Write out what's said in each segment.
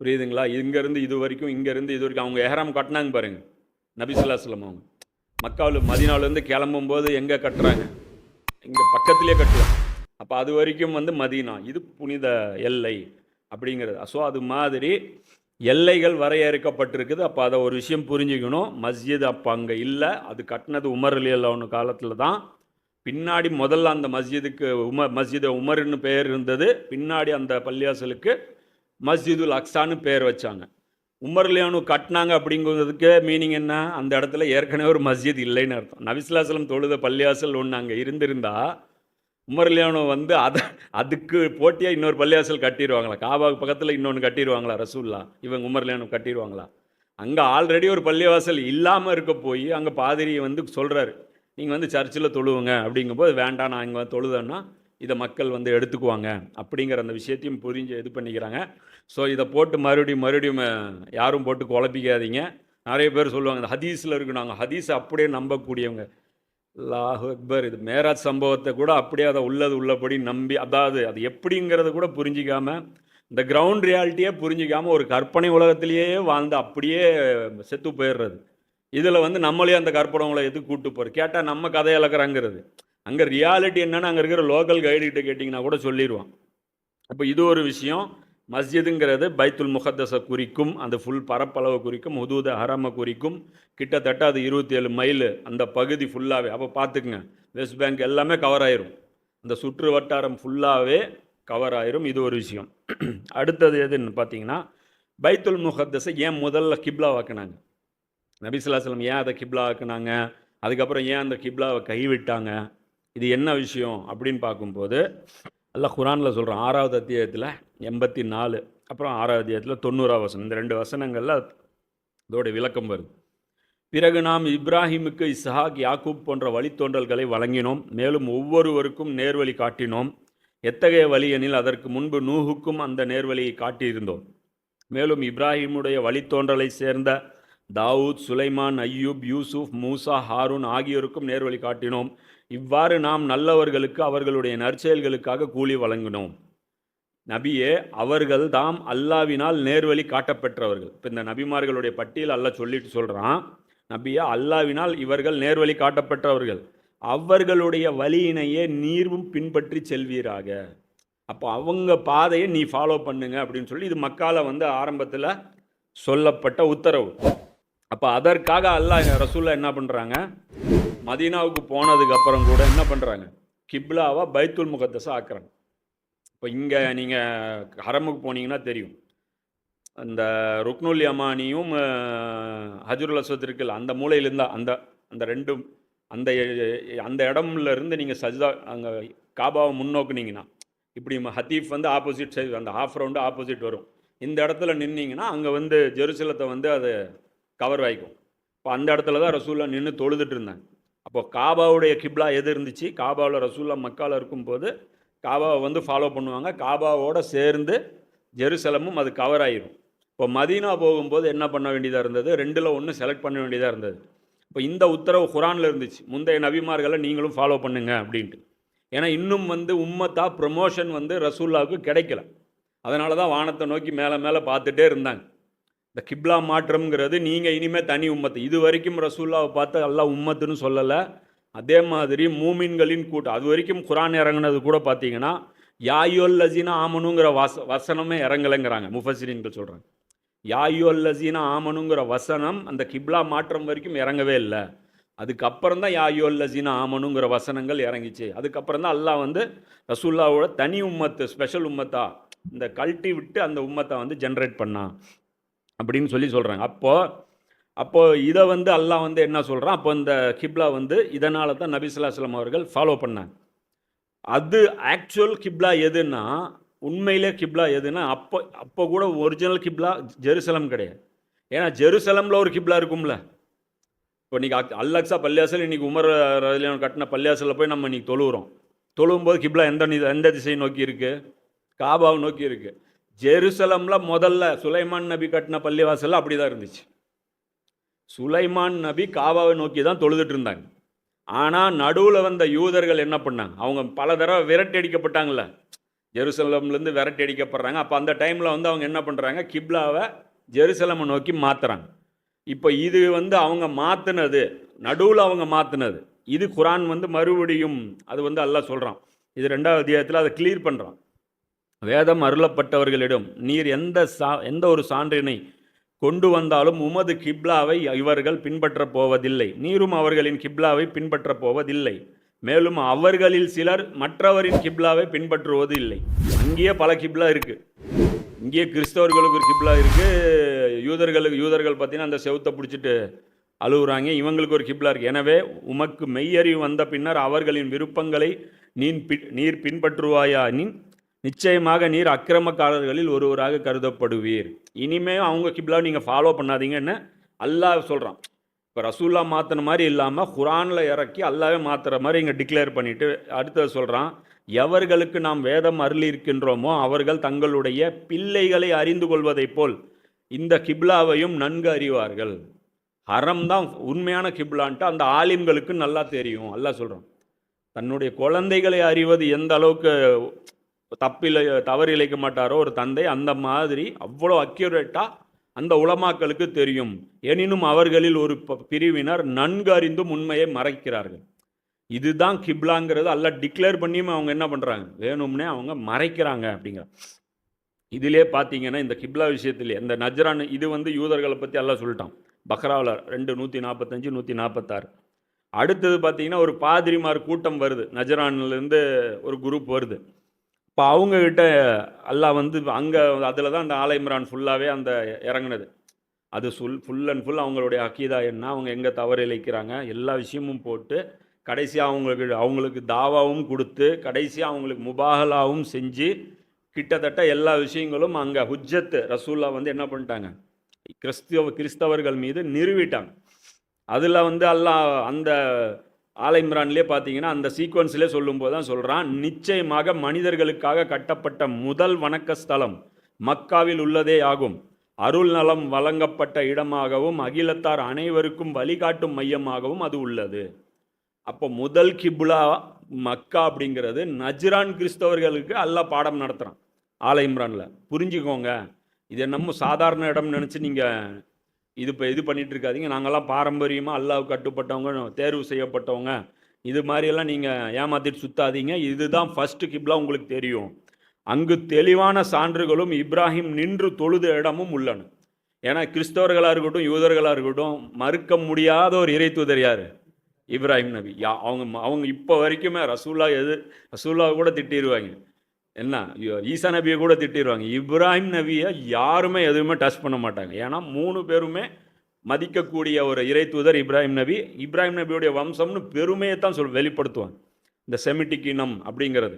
புரியுதுங்களா? இங்கேருந்து இது வரைக்கும் இங்கேருந்து இது வரைக்கும் அவங்க எஹராம் கட்டினாங்க பாருங்கள் நபிசுல்லாஸ்லம் அவங்க. மக்காவில் மதினாவிலேருந்து கிளம்பும்போது எங்கே கட்டுறாங்க? இங்கே பக்கத்துலேயே கட்டுவாங்க. அப்போ அது வரைக்கும் வந்து மதீனா. இது புனித எல்லை அப்படிங்கிறது. ஸோ அது மாதிரி எல்லைகள் வரையறுக்கப்பட்டிருக்குது. அப்போ அதை ஒரு விஷயம் புரிஞ்சுக்கணும். மஸ்ஜித் அப்போ அங்கே இல்லை. அது கட்டினது உமர் அலி ஒன்று காலத்தில் தான். பின்னாடி முதல்ல அந்த மஸ்ஜிதுக்கு உமர் மஸ்ஜிது உமர்னு பேர் இருந்தது. பின்னாடி அந்த பள்ளியாசலுக்கு மஸ்ஜிதுல் அக்ஸான்னு பேர் வச்சாங்க. உமர்லியானு கட்டினாங்க அப்படிங்கிறதுக்கு மீனிங் என்ன? அந்த இடத்துல ஏற்கனவே ஒரு மஸ்ஜித் இல்லைன்னு அர்த்தம். நபிஸ்லாசலம் தொழுத பள்ளியாசல் ஒன்று அங்கே இருந்திருந்தா உமர்லியானு வந்து அதை அதுக்கு போட்டியாக இன்னொரு பள்ளியாசல் கட்டிடுவாங்களா காபாவுக்கு பக்கத்தில் இன்னொன்று கட்டிடுவாங்களா ரசூல்லா? இவங்க உமர்லியானு கட்டிடுவாங்களா அங்கே ஆல்ரெடி ஒரு பள்ளிவாசல் இல்லாமல் இருக்க போய் அங்கே பாதிரியை வந்து சொல்கிறாரு நீங்கள் வந்து சர்ச்சில் தொழுவுங்க அப்படிங்கும்போது வேண்டாம் நான் இங்கே வந்து தொழுதேன்னா இதை மக்கள் வந்து எடுத்துக்குவாங்க அப்படிங்கிற அந்த விஷயத்தையும் புரிஞ்சு இது பண்ணிக்கிறாங்க. ஸோ இதை போட்டு மறுபடியும் மறுபடியும் யாரும் போட்டு குழப்பிக்காதீங்க. நிறைய பேர் சொல்லுவாங்க இந்த ஹதீஸில் இருக்கு நாங்கள் ஹதீஸை அப்படியே நம்பக்கூடியவங்க. லாஹு அக்பர் இது மேராஜ் சம்பவத்தை கூட அப்படியே அதை உள்ளது உள்ளபடி நம்பி அதாவது அது எப்படிங்கிறத கூட புரிஞ்சிக்காமல் இந்த கிரவுண்ட் ரியாலிட்டியே புரிஞ்சிக்காமல் ஒரு கற்பனை உலகத்திலேயே வாழ்ந்து அப்படியே செத்து போயிடுறது. இதில் வந்து நம்மளே அந்த கற்பனை உலகத்துக்கு கூட்டு போகிறது கேட்டால் நம்ம கதை இழக்கிறாங்கிறது. அங்கே ரியாலிட்டி என்னென்னு அங்கே இருக்கிற லோக்கல் கைடுகிட்ட கேட்டிங்கன்னா கூட சொல்லிடுவான் அப்போ இது ஒரு விஷயம். மஸ்ஜிதுங்கிறது பைத்துல் முகத்தஸை குறிக்கும் அந்த ஃபுல் பரப்பளவை குறிக்கும் ஹுதூத ஹரமை குறிக்கும். கிட்டத்தட்ட அது இருபத்தி ஏழு மைல் அந்த பகுதி ஃபுல்லாகவே அப்போ பார்த்துக்குங்க. வெஸ்ட் பேங்க் எல்லாமே கவர் ஆயிரும். அந்த சுற்று வட்டாரம் ஃபுல்லாகவே கவர் ஆயிரும். இது ஒரு விஷயம். அடுத்தது எதுன்னு பார்த்தீங்கன்னா பைத்துல் முகத்தஸை ஏன் முதல்ல கிப்லா வாக்குனாங்க? நபிசுல்லாஸ்லம் ஏன் அதை கிப்லா ஆக்குனாங்க? அதுக்கப்புறம் ஏன் அந்த கிப்லாவை கைவிட்டாங்க? இது என்ன விஷயம் அப்படின்னு பார்க்கும்போது எல்லாம் குரானில் சொல்கிறோம் ஆறாவது அத்தியாயத்தில் எண்பத்தி நாலு அப்புறம் ஆறாவது அத்தியாயத்தில் தொண்ணூறாவது வசனம். இந்த ரெண்டு வசனங்களில் அதோடைய விளக்கம் வருது. பிறகு நாம் இப்ராஹிமுக்கு இஸ்ஹாக் யாக்கூப் போன்ற வழித்தோன்றல்களை வழங்கினோம். மேலும் ஒவ்வொருவருக்கும் நேர்வழி காட்டினோம். எத்தகைய வழி எனில் அதற்கு முன்பு நூஹுக்கும் அந்த நேர்வழியை காட்டியிருந்தோம். மேலும் இப்ராஹிமுடைய வழித்தோன்றலை சேர்ந்த தாவூத் சுலைமான் ஐயூப் யூசுப் மூசா ஹாரூன் ஆகியோருக்கும் நேர்வழி காட்டினோம். இவ்வாறு நாம் நல்லவர்களுக்கு அவர்களுடைய நற்செயல்களுக்காக கூலி வழங்கினோம். நபியே அவர்கள் தாம் அல்லாவினால் நேர்வழி காட்டப்பெற்றவர்கள். இப்போ இந்த நபிமார்களுடைய பட்டியல் அல்லாஹ் சொல்லிட்டு சொல்கிறான் நபியா அல்லாவினால் இவர்கள் நேர்வழி காட்டப்பெற்றவர்கள். அவர்களுடைய வழியினையே நீர்வும் பின்பற்றி செல்வீராக. அப்போ அவங்க பாதையை நீ ஃபாலோ பண்ணுங்க அப்படின்னு சொல்லி இது மக்கால வந்து ஆரம்பத்தில் சொல்லப்பட்ட உத்தரவு. அப்போ அதற்காக அல்லாஹ் ரசூல்லா என்ன பண்ணுறாங்க மதீனாவுக்கு போனதுக்கு அப்புறம் கூட என்ன பண்ணுறாங்க கிப்லாவாக பைத்துல் முகத்தஸா ஆக்குறாங்க. இப்போ இங்கே நீங்கள் ஹரமுக்கு போனீங்கன்னா தெரியும். அந்த ருக்னுல் யமானியும் ஹஜுருல் அஸ்வத் இருக்குல்ல அந்த மூலையிலிருந்தா அந்த அந்த ரெண்டும் அந்த அந்த இடம்ல இருந்து நீங்கள் சஜிதா அங்கே காபாவை முன்னோக்குனீங்கன்னா இப்படி ஹத்தீஃப் வந்து ஆப்போசிட் சைடு அந்த ஹாஃப் ரவுண்டு ஆப்போசிட் வரும். இந்த இடத்துல நின்னீங்கன்னா அங்கே வந்து ஜெருசலத்தை வந்து அது கவர் வாய்க்கும் இப்போ அந்த இடத்துல தான் ரசூல்லா நின்று தொழுதுட்டு இருந்தாங்க. அப்போ காபாவுடைய கிப்லா எது இருந்துச்சு? காபாவில் ரசூல்லா மக்காவில் இருக்கும்போது காபாவை வந்து ஃபாலோ பண்ணுவாங்க. காபாவோடு சேர்ந்து ஜெருசலமும் அது கவர் ஆயிரும். இப்போ மதீனா போகும்போது என்ன பண்ண வேண்டியதாக இருந்தது? ரெண்டில் ஒன்று செலக்ட் பண்ண வேண்டியதாக இருந்தது. இப்போ இந்த உத்தரவு குரானில் இருந்துச்சு. முந்தைய நபிமார்களை நீங்களும் ஃபாலோ பண்ணுங்க அப்படின்ட்டு. ஏன்னா இன்னும் வந்து உம்மத்தா ப்ரமோஷன் வந்து ரசூல்லாவுக்கு கிடைக்கல. அதனால தான் வானத்தை நோக்கி மேலே மேலே பார்த்துட்டே இருந்தாங்க. இந்த கிப்லா மாற்றம்ங்கிறது நீங்கள் இனிமேல் தனி உம்மத்து இது வரைக்கும் ரசூல்லாவை பார்த்து எல்லாம் உம்மத்துன்னு சொல்லலை. அதே மாதிரி மூமின்களின் கூட்டம் அது வரைக்கும் குரான் இறங்குனது கூட பார்த்தீங்கன்னா யாயோல் லசீனா ஆமனுங்கிற வச வசனமே இறங்கலைங்கிறாங்க. முஃபசிரின்கள் சொல்கிறாங்க யாயோல் லசீனா ஆமனுங்கிற வசனம் அந்த கிப்லா மாற்றம் வரைக்கும் இறங்கவே இல்லை. அதுக்கப்புறம் தான் யாயோல் லசீனா ஆமனுங்கிற வசனங்கள் இறங்கிச்சு. அதுக்கப்புறம் தான் அல்லாஹ் வந்து ரசூல்லாவோட தனி உம்மத்து ஸ்பெஷல் உம்மத்தா இந்த கல்ட்டி விட்டு அந்த உம்மத்தை வந்து ஜென்ரேட் பண்ணான் அப்படின்னு சொல்லி சொல்கிறாங்க அப்போது அப்போது இதை வந்து அல்லாஹ் வந்து என்ன சொல்கிறான் அப்போ இந்த கிப்லா வந்து இதனால தான் நபிசுல்லாஸ்லம் அவர்கள் ஃபாலோ பண்ணாங்க. அது ஆக்சுவல் கிப்லா எதுன்னா உண்மையிலே கிப்லா எதுன்னா அப்போ அப்போ கூட ஒரிஜினல் கிப்லா ஜெருசலம் கிடையாது. ஏன்னா ஜெருசலமில் ஒரு கிப்லா இருக்கும்ல. இப்போ இன்னைக்கு அல்லக்ஸா பள்ளியாசல் இன்றைக்கி உமர் ரலியன் கட்டின பள்ளியாசலில் போய் நம்ம இன்றைக்கி தொழுகிறோம் தொழுகும்போது கிப்லா எந்த எந்த திசையை நோக்கி இருக்கு? காபாவை நோக்கி இருக்குது ஜெருசலம்ல முதல்ல சுலைமான் நபி கட்டின பள்ளிவாசல் அப்படி தான் இருந்துச்சு. சுலைமான் நபி காபாவை நோக்கி தான் தொழுதுட்டு இருந்தாங்க. ஆனால் நடுவில் வந்த யூதர்கள் என்ன பண்ணாங்க? அவங்க பல தடவை விரட்டி அடிக்கப்பட்டாங்கல்ல. ஜெருசலம்லேருந்து விரட்டி அடிக்கப்படுறாங்க. அப்போ அந்த டைமில் வந்து அவங்க என்ன பண்ணுறாங்க கிப்லாவை ஜெருசலமை நோக்கி மாற்றுறாங்க இப்போ இது வந்து அவங்க மாற்றினது நடுவில் அவங்க மாற்றினது இது குரான் வந்து மறுபடியும் அது வந்து அல்லாஹ் சொல்கிறான் இது ரெண்டாவது அத்தியாயத்தில் அதை கிளியர் பண்ணுறான் வேதம் அருளப்பட்டவர்களிடம் நீர் எந்த சா எந்த ஒரு சான்றினை கொண்டு வந்தாலும் உமது கிப்லாவை இவர்கள் பின்பற்றப் போவதில்லை. நீரும் அவர்களின் கிப்லாவை பின்பற்றப் போவதில்லை. மேலும் அவர்களில் சிலர் மற்றவரின் கிப்லாவை பின்பற்றுவது இல்லை அங்கேயே பல கிப்லா இருக்கு. இங்கேயே கிறிஸ்தவர்களுக்கு ஒரு கிப்லா இருக்கு. யூதர்களுக்கு யூதர்கள் பார்த்தீங்கன்னா அந்த செவுத்தை பிடிச்சிட்டு அழுகுறாங்க இவங்களுக்கு ஒரு கிப்லா இருக்கு. எனவே உமக்கு மெய்யறிவு வந்த பின்னர் அவர்களின் விருப்பங்களை நீர் பி நீர் பின்பற்றுவாயா நீ நிச்சயமாக நீர் அக்கிரமக்காரர்களில் ஒருவராக கருதப்படுவீர். இனிமே அவங்க கிப்லா நீங்கள் ஃபாலோ பண்ணாதீங்கன்னு அல்லாஹ் சொல்கிறான் இப்போ ரசூல்லா மாற்றின மாதிரி இல்லாமல் குரானில் இறக்கி அல்லாவே மாற்றுற மாதிரி இங்கே டிக்ளேர் பண்ணிவிட்டு அடுத்தது சொல்கிறான் எவர்களுக்கு நாம் வேதம் அருளி இருக்கின்றோமோ அவர்கள் தங்களுடைய பிள்ளைகளை அறிந்து கொள்வதைப் போல் இந்த கிப்லாவையும் நன்கு அறிவார்கள். ஹரம் தான் உண்மையான கிப்லான்ட்டு அந்த ஆலிம்களுக்கு நல்லா தெரியும். அல்லா சொல்கிறான் தன்னுடைய குழந்தைகளை அறிவது எந்த அளவுக்கு தப்பில தவறு இழைக்க மாட்டாரோ ஒரு தந்தை அந்த மாதிரி அவ்வளோ அக்யூரேட்டாக அந்த உளமாக்களுக்கு தெரியும். எனினும் அவர்களில் ஒரு ப- பிரிவினர் நன்கு அறிந்தும் உண்மையை மறைக்கிறார்கள். இதுதான் கிப்லாங்கிறது. அல்ல டிக்ளேர் பண்ணியும் அவங்க என்ன பண்ணுறாங்க வேணும்னே அவங்க மறைக்கிறாங்க அப்படிங்கிற. இதிலே பார்த்தீங்கன்னா இந்த கிப்லா விஷயத்திலே இந்த நஜ்ரான் இது வந்து யூதர்களை பற்றி எல்லாம் சொல்லிட்டான். பக்ராவில் ரெண்டு நூற்றி நாற்பத்தஞ்சு நூற்றி நாற்பத்தாறு அடுத்தது பார்த்தீங்கன்னா ஒரு பாதிரிமார் கூட்டம் வருது. நஜரான்லேருந்து ஒரு குரூப் வருது. இப்போ அவங்கக்கிட்ட அல்லாஹ் வந்து அங்கே அதில் தான் அந்த ஆலை இம்ரான் ஃபுல்லாகவே அந்த இறங்குனது. அது ஃபுல் ஃபுல் அண்ட் ஃபுல் அவங்களுடைய அக்கீதா என்ன? அவங்க எங்கே தவறு இழைக்கிறாங்க? எல்லா விஷயமும் போட்டு கடைசியாக அவங்களுக்கு அவங்களுக்கு தாவாவும் கொடுத்து கடைசியாக அவங்களுக்கு முபாகலாவும் செஞ்சு கிட்டத்தட்ட எல்லா விஷயங்களும் அங்கே ஹுஜ்ஜத் ரசூல்லா வந்து என்ன பண்ணிட்டாங்க? கிறிஸ்தவ கிறிஸ்தவர்கள் மீது நிறுவிட்டாங்க. அதில் வந்து அல்லாஹ் அந்த ஆலைம்ரான்லேயே பார்த்தீங்கன்னா அந்த சீக்வன்ஸ்லேயே சொல்லும்போது தான் சொல்கிறான் நிச்சயமாக மனிதர்களுக்காக கட்டப்பட்ட முதல் வணக்க ஸ்தலம் மக்காவில் உள்ளதே ஆகும். அருள் நலம் வழங்கப்பட்ட இடமாகவும் அகிலத்தார் அனைவருக்கும் வழிகாட்டும் மையமாகவும் அது உள்ளது. அப்போ முதல் கிபுலா மக்கா அப்படிங்கிறது நஜ்ரான் கிறிஸ்தவர்களுக்கு அல்லா பாடம் நடத்துகிறான் ஆலை இம்ரானில். புரிஞ்சுக்கோங்க. இது நம்ம சாதாரண இடம் நினச்சி நீங்கள் இது இப்போ இது பண்ணிட்டு இருக்காதிங்க நாங்கள்லாம் பாரம்பரியமாக அல்லாஹ் கட்டுப்பட்டவங்க தேர்வு செய்யப்பட்டவங்க. இது மாதிரியெல்லாம் நீங்கள் ஏமாத்திட்டு சுத்தாதீங்க. இதுதான் ஃபஸ்ட்டு கிப்லாம் உங்களுக்கு தெரியும். அங்கு தெளிவான சான்றுகளும் இப்ராஹிம் நின்று தொழுத இடமும் உள்ளன. ஏன்னா கிறிஸ்தவர்களாக இருக்கட்டும் யூதர்களாக இருக்கட்டும் மறுக்க முடியாத ஒரு இறைத்துதர் யார்? இப்ராஹிம் நபி. யா அவங்க அவங்க இப்போ வரைக்குமே ரசூல்லா எது ரசூல்லாவை கூட திட்டிடுவாங்க என்ன ஐயோ, ஈசா நபியை கூட திட்டிடுவாங்க இப்ராஹிம் நபியை யாருமே எதுவுமே டச் பண்ண மாட்டாங்க. ஏன்னா மூணு பேருமே மதிக்கக்கூடிய ஒரு இறை தூதர் இப்ராஹிம் நபி. இப்ராஹிம் நபியுடைய வம்சம்னு பெருமையை தான் சொல் வெளிப்படுத்துவாங்க. இந்த செமிட்டிக் இனம் அப்படிங்கிறது.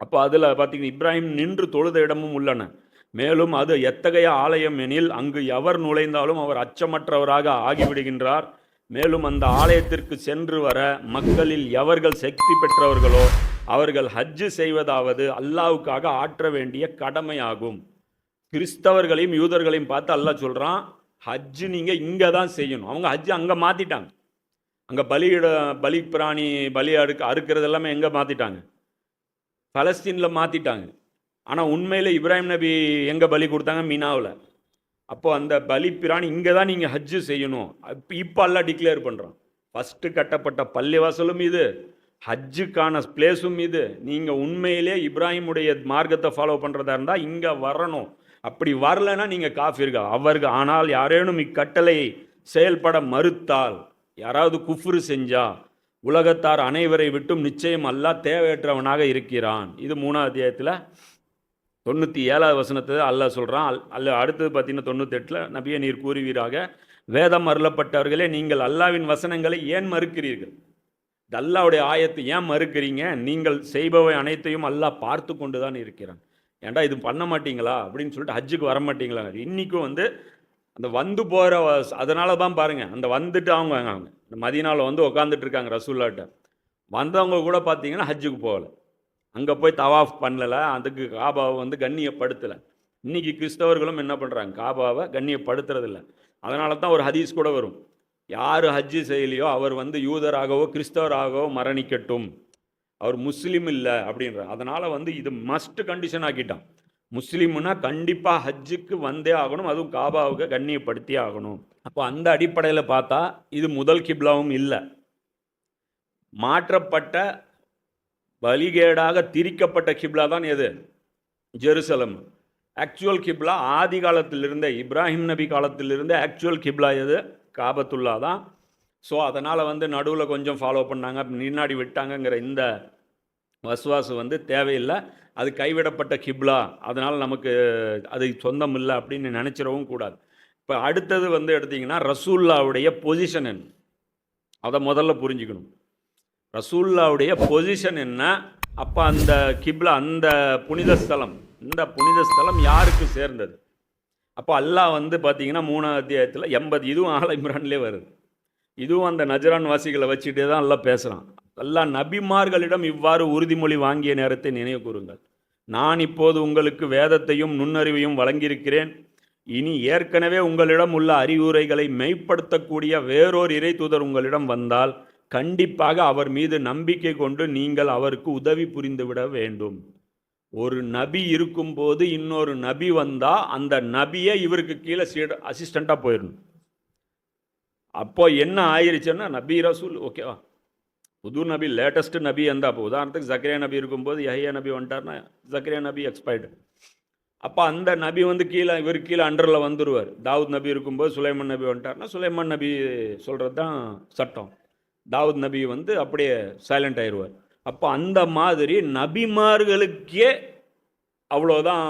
அப்போ அதில் பார்த்தீங்கன்னா இப்ராஹிம் நின்று தொழுத இடமும் உள்ளன. மேலும் அது எத்தகைய ஆலயம் எனில் அங்கு எவர் நுழைந்தாலும் அவர் அச்சமற்றவராக ஆகிவிடுகின்றார். மேலும் அந்த ஆலயத்திற்கு சென்று வர மக்களில் எவர்கள் சக்தி பெற்றவர்களோ அவர்கள் ஹஜ்ஜு செய்வதாவது அல்லாவுக்காக ஆற்ற வேண்டிய கடமையாகும். கிறிஸ்தவர்களையும் யூதர்களையும் பார்த்து அல்லாஹ் சொல்கிறான் ஹஜ்ஜு நீங்கள் இங்கே தான் செய்யணும். அவங்க ஹஜ்ஜு அங்கே மாற்றிட்டாங்க அங்கே பலியிட பலி பிராணி பலி அறுக்க அறுக்கிறது எல்லாமே எங்கே மாற்றிட்டாங்க பலஸ்தீனில் மாற்றிட்டாங்க ஆனால் உண்மையில் இப்ராஹிம் நபி எங்கே பலி கொடுத்தாங்க? மீனாவில். அப்போ அந்த பலி பிராணி இங்கே தான் நீங்கள் ஹஜ்ஜு செய்யணும். இப்போ இப்போ எல்லாம் டிக்ளேர் பண்ணுறோம் ஃபஸ்ட்டு கட்டப்பட்ட பள்ளிவாசலும் இது. ஹஜ்ஜுக்கான பிளேஸும் இது நீங்கள் உண்மையிலே இப்ராஹிமுடைய மார்க்கத்தை ஃபாலோ பண்ணுறதா இருந்தால் இங்கே வரணும். அப்படி வரலைன்னா நீங்கள் காஃபிர்கள் அவர்கள் ஆனால் யாரேனும் இக்கட்டளையை செயல்பட மறுத்தால் யாராவது குஃப்ரு செஞ்சா உலகத்தார் அனைவரை விட்டும் நிச்சயம் அல்லாஹ் தேவையற்றவனாக இருக்கிறான். இது மூணாவது அத்தியாயத்தில். தொண்ணூற்றி ஏழாவது வசனத்தை அல்லாஹ் சொல்கிறான் அல் அல்ல அடுத்தது பார்த்தீங்கன்னா தொண்ணூத்தெட்டில் நபியை நீர் கூறுவீராக வேதம் அருளப்பட்டவர்களே நீங்கள் அல்லாவின் வசனங்களை ஏன் மறுக்கிறீர்கள்? இது அல்லாவுடைய ஆயத்தை ஏன் மறுக்கிறீங்க? நீங்கள் செய்பவை அனைத்தையும் அல்லாஹ் பார்த்து கொண்டு தான் இருக்கிறான். ஏன்டா இது பண்ண மாட்டீங்களா? அப்படின்னு சொல்லிட்டு ஹஜ்ஜுக்கு வர மாட்டீங்களா? இன்றைக்கும் வந்து அந்த வந்து போகிற அதனால தான் பாருங்கள் அந்த வந்துட்டு அவங்க அவங்க இந்த வந்து உட்காந்துட்டு இருக்காங்க ரசூல்லாட்ட. வந்தவங்க கூட பார்த்தீங்கன்னா ஹஜ்ஜுக்கு போகலை. அங்கே போய் தவாஃப் பண்ணலை. அதுக்கு காபாவை வந்து கண்ணியப்படுத்தலை. இன்றைக்கி கிறிஸ்தவர்களும் என்ன பண்ணுறாங்க காபாவை கண்ணியப்படுத்துறதில்ல. அதனால தான் ஒரு ஹதீஸ் கூட வரும். யார் ஹஜ்ஜு செய்யலையோ அவர் வந்து யூதராகவோ கிறிஸ்தவராகவோ மரணிக்கட்டும். அவர் முஸ்லீம் இல்லை அப்படின்ற அதனால் வந்து இது மஸ்ட் கண்டிஷன் ஆக்கிட்டான். முஸ்லீம்னா கண்டிப்பாக ஹஜ்ஜுக்கு வந்தே ஆகணும் அதுவும் காபாவுக்கு கண்ணியப்படுத்தி ஆகணும். அப்போ அந்த அடிப்படையில் பார்த்தா இது முதல் கிப்லாவும் இல்லை. மாற்றப்பட்ட வழிகேடாக திரிக்கப்பட்ட கிப்லா தான் எது? ஜெருசலம். ஆக்சுவல் கிப்லா ஆதி காலத்திலிருந்தே இப்ராஹிம் நபி காலத்திலிருந்தே ஆக்சுவல் கிப்லா எது? காபத்துல்லா தான் ஸோ அதனால் வந்து நடுவில் கொஞ்சம் ஃபாலோ பண்ணாங்க. முன்னாடி விட்டாங்கங்கிற இந்த வசுவாசு வந்து தேவையில்லை. அது கைவிடப்பட்ட கிப்லா. அதனால் நமக்கு அது சொந்தம் இல்லை அப்படின்னு நினச்சிடவும் கூடாது. இப்போ அடுத்தது வந்து எடுத்திங்கன்னா ரசூல்லாவுடைய பொசிஷன் என்ன? அதை முதல்ல புரிஞ்சுக்கணும். ரசூல்லாவுடைய பொசிஷன் என்ன? அப்போ அந்த கிப்லா அந்த புனித ஸ்தலம் இந்த புனித ஸ்தலம் யாருக்கு சேர்ந்தது? அப்போ அல்லாஹ் வந்து பார்த்தீங்கன்னா மூணாவது அத்தியாயத்தில் எண்பது இதுவும் ஆல இம்ரான்லேயே வருது. இதுவும் அந்த நஜரான் வாசிகளை வச்சுட்டே தான் எல்லாம் பேசுகிறான் அல்லாஹ் நபிமார்களிடம் இவ்வாறு உறுதிமொழி வாங்கிய நேரத்தை நினைவு கூறுங்கள். நான் இப்போது உங்களுக்கு வேதத்தையும் நுண்ணறிவையும் வழங்கியிருக்கிறேன். இனி ஏற்கனவே உங்களிடம் உள்ள அறிவுரைகளை மெய்ப்படுத்தக்கூடிய வேறொரு இறை தூதர் உங்களிடம் வந்தால் கண்டிப்பாக அவர் மீது நம்பிக்கை கொண்டு நீங்கள் அவருக்கு உதவி புரிந்துவிட வேண்டும். ஒரு நபி இருக்கும்போது இன்னொரு நபி வந்தால் அந்த நபியே இவருக்கு கீழே சீட அசிஸ்டண்ட்டாக போயிடணும் அப்போ என்ன ஆயிருச்சுன்னா நபி ரசூல் ஓகேவா புது நபி லேட்டஸ்ட் நபி இருந்தால் அப்போ உதாரணத்துக்கு ஜக்கரியா நபி இருக்கும்போது யஹியா நபி வந்துட்டார்னா ஜக்கரியா நபி எக்ஸ்பைர்டு அப்போ அந்த நபி வந்து கீழே இவர் கீழே அண்டரில் வந்துடுவார் தாவூத் நபி இருக்கும்போது சுலைமான் நபி வந்துட்டார்னா சுலைமான் நபி சொல்கிறது தான் சட்டம். தாவூத் நபி வந்து அப்படியே சைலண்ட் ஆயிடுவார் அப்போ அந்த மாதிரி நபிமார்களுக்கே அவ்வளோதான்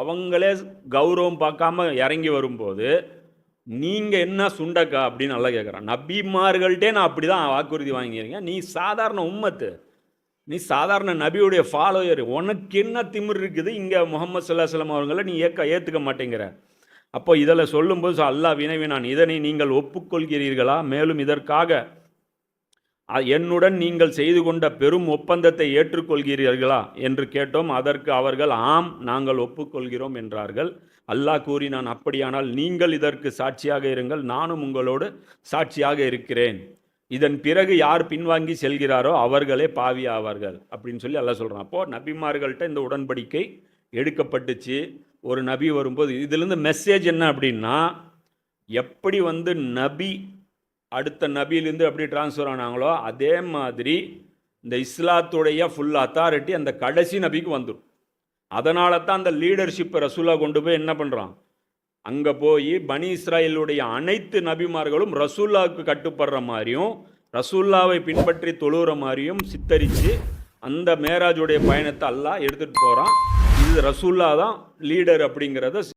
அவங்களே கௌரவம் பார்க்காம இறங்கி வரும்போது நீங்கள் என்ன சுண்டக்கா? அப்படின்னு நல்லா கேட்குறான் நபிமார்கள்ட்டே நான் அப்படி தான் வாக்குறுதி வாங்கியிருக்கேன். நீ சாதாரண உம்மத்து நீ சாதாரண நபியுடைய ஃபாலோயர் உனக்கு என்ன திமிர் இருக்குது? இங்கே முகமது சல்லாஹம் அவங்கள நீ ஏற்க ஏற்றுக்க மாட்டேங்கிற. அப்போ இதில் சொல்லும்போது அல்லாஹ் வினவினான். இதனை நீங்கள் ஒப்புக்கொள்கிறீர்களா? மேலும் இதற்காக என்னுடன் நீங்கள் செய்து கொண்ட பெரும் ஒப்பந்தத்தை ஏற்றுக்கொள்கிறீர்களா? என்று கேட்டோம். அதற்கு அவர்கள் ஆம் நாங்கள் ஒப்புக்கொள்கிறோம் என்றார்கள். அல்லாஹ் கூறி நான் அப்படியானால் நீங்கள் இதற்கு சாட்சியாக இருங்கள். நானும் உங்களோடு சாட்சியாக இருக்கிறேன். இதன் பிறகு யார் பின்வாங்கி செல்கிறாரோ அவர்களே பாவி ஆவார்கள். அப்படின்னு சொல்லி அல்லாஹ் சொல்கிறான் அப்போது நபிமார்கள்ட்ட இந்த உடன்படிக்கை எடுக்கப்பட்டுச்சு. ஒரு நபி வரும்போது இதுலேருந்து மெசேஜ் என்ன அப்படின்னா எப்படி வந்து நபி அடுத்த நபியிலேருந்து எப்படி ட்ரான்ஸ்ஃபர் ஆனாங்களோ அதே மாதிரி இந்த இஸ்லாத்துடைய ஃபுல் அத்தாரிட்டி அந்த கடைசி நபிக்கு வந்துடும். அதனால தான் அந்த லீடர்ஷிப்பை ரசூலா கொண்டு போய் என்ன பண்ணுறான் அங்கே போய் பனி இஸ்ராயலுடைய அனைத்து நபிமார்களும் ரசூல்லாவுக்கு கட்டுப்படுற மாதிரியும் ரசூல்லாவை பின்பற்றி தொழுகிற மாதிரியும் சித்தரித்து அந்த மேராஜுடைய பயணத்தை எல்லாம் எடுத்துகிட்டு போகிறான் இது ரசூல்லா தான் லீடர் அப்படிங்கிறத